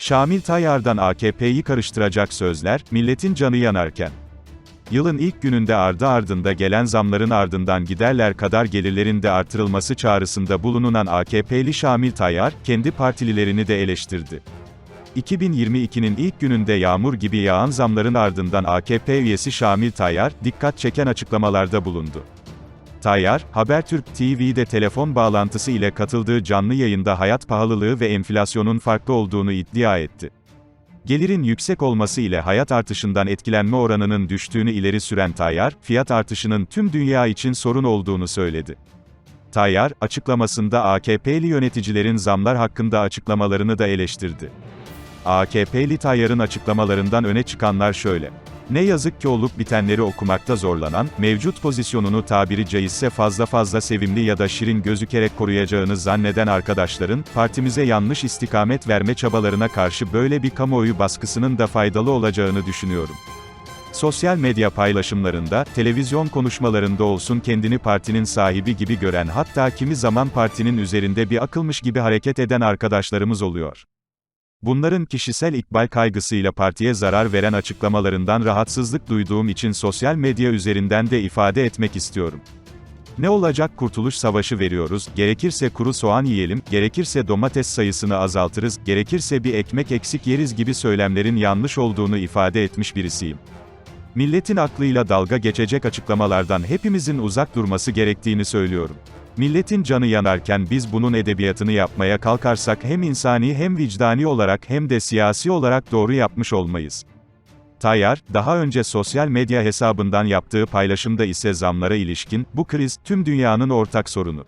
Şamil Tayyar'dan AKP'yi karıştıracak sözler, milletin canı yanarken. Yılın ilk gününde ardı ardında gelen zamların ardından giderler kadar gelirlerin de artırılması çağrısında bulunan AKP'li Şamil Tayyar, kendi partililerini de eleştirdi. 2022'nin ilk gününde yağmur gibi yağan zamların ardından AKP üyesi Şamil Tayyar, dikkat çeken açıklamalarda bulundu. Tayyar, Habertürk TV'de telefon bağlantısı ile katıldığı canlı yayında hayat pahalılığı ve enflasyonun farklı olduğunu iddia etti. Gelirin yüksek olması ile hayat artışından etkilenme oranının düştüğünü ileri süren Tayyar, fiyat artışının tüm dünya için sorun olduğunu söyledi. Tayyar, açıklamasında AKP'li yöneticilerin zamlar hakkında açıklamalarını da eleştirdi. AKP'li Tayyar'ın açıklamalarından öne çıkanlar şöyle. Ne yazık ki olup bitenleri okumakta zorlanan, mevcut pozisyonunu tabiri caizse fazla fazla sevimli ya da şirin gözükerek koruyacağını zanneden arkadaşların, partimize yanlış istikamet verme çabalarına karşı böyle bir kamuoyu baskısının da faydalı olacağını düşünüyorum. Sosyal medya paylaşımlarında, televizyon konuşmalarında olsun kendini partinin sahibi gibi gören hatta kimi zaman partinin üzerinde bir akılmış gibi hareket eden arkadaşlarımız oluyor. Bunların kişisel ikbal kaygısıyla partiye zarar veren açıklamalarından rahatsızlık duyduğum için sosyal medya üzerinden de ifade etmek istiyorum. Ne olacak kurtuluş savaşı veriyoruz, gerekirse kuru soğan yiyelim, gerekirse domates sayısını azaltırız, gerekirse bir ekmek eksik yeriz gibi söylemlerin yanlış olduğunu ifade etmiş birisiyim. Milletin aklıyla dalga geçecek açıklamalardan hepimizin uzak durması gerektiğini söylüyorum. Milletin canı yanarken biz bunun edebiyatını yapmaya kalkarsak hem insani hem vicdani olarak hem de siyasi olarak doğru yapmış olmayız. Tayyar, daha önce sosyal medya hesabından yaptığı paylaşımda ise zamlara ilişkin, bu kriz, tüm dünyanın ortak sorunu.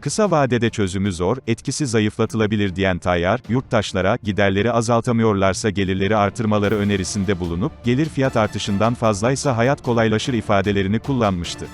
Kısa vadede çözümü zor, etkisi zayıflatılabilir diyen Tayyar, yurttaşlara, giderleri azaltamıyorlarsa gelirleri artırmaları önerisinde bulunup, gelir fiyat artışından fazlaysa hayat kolaylaşır ifadelerini kullanmıştı.